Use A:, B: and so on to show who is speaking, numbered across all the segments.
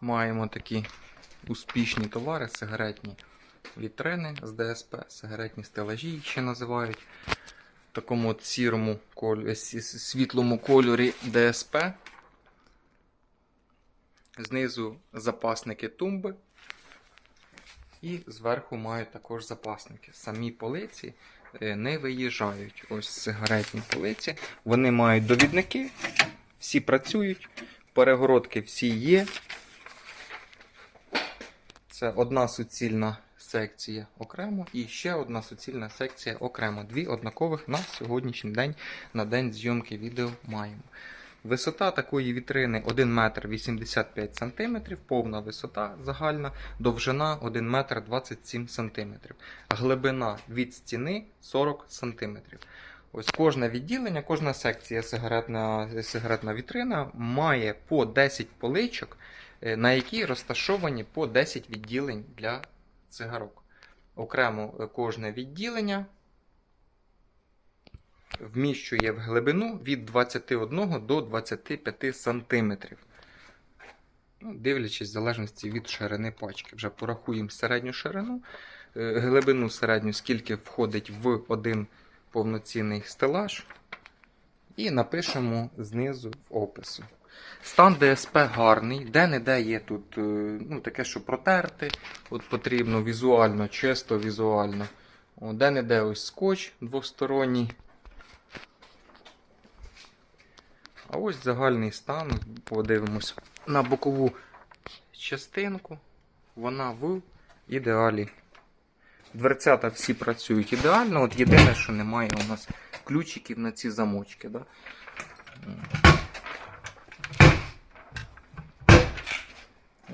A: Маємо такі успішні товари, сигаретні вітрини з ДСП, сигаретні стелажі їх ще називають. В такому от сірому коль- е, світлому кольорі ДСП. Знизу запасники тумби. І зверху мають також запасники. Самі полиці е, не виїжджають. Ось сигаретні полиці. Вони мають довідники, всі працюють, перегородки всі є. Це одна суцільна секція окремо і ще одна суцільна секція окремо. Дві однакових на сьогоднішній день, на день зйомки відео маємо. Висота такої вітрини 1 метр 85 см, повна висота загальна, довжина 1 метр 27 см, глибина від стіни 40 см. Ось кожне відділення, кожна секція сигаретна, сигаретна вітрина має по 10 поличок, на які розташовані по 10 відділень для цигарок. Окремо е, кожне відділення вміщує в глибину від 21 до 25 см. Ну, дивлячись в залежності від ширини пачки. Вже порахуємо середню ширину, е, глибину середню, скільки входить в один повноцінний стелаж. І напишемо знизу в опису. Стан ДСП гарний, де-не-де є тут е, ну, таке, що протерти. От потрібно візуально, чисто візуально. Де-не-де ось скотч двосторонній. А ось загальний стан. Подивимось на бокову частинку. Вона в ідеалі. Дверцята всі працюють ідеально. От єдине, що немає у нас ключиків на ці замочки. Да?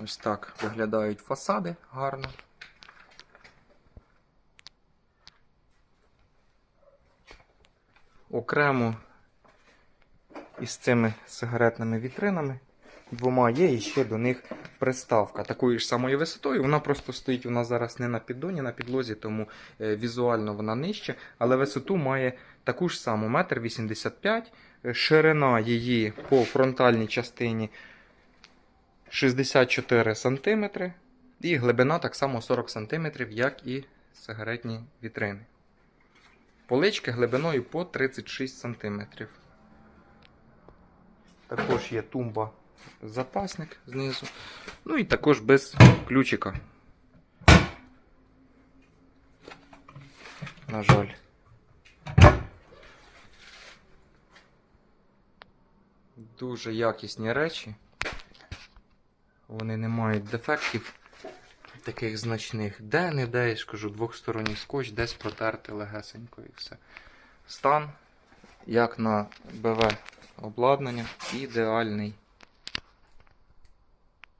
A: Ось так виглядають фасади гарно. Окремо із цими сигаретними вітринами двома є і ще до них приставка такої ж самої висотою. Вона просто стоїть у нас зараз не на піддоні, на підлозі, тому е, візуально вона нижче, але висоту має таку ж саму 1,85 м. Ширина її по фронтальній частині 64 см. І глибина так само 40 см, як і сигаретні вітрини. Полички глибиною по 36 см. Також є тумба запасник знизу. Ну і також без ключика. На жаль. Дуже якісні речі. Вони не мають дефектів таких значних. Де не де, я ж кажу, двохсторонній скотч, десь протерти легесенько і все. Стан, як на БВ обладнання, ідеальний.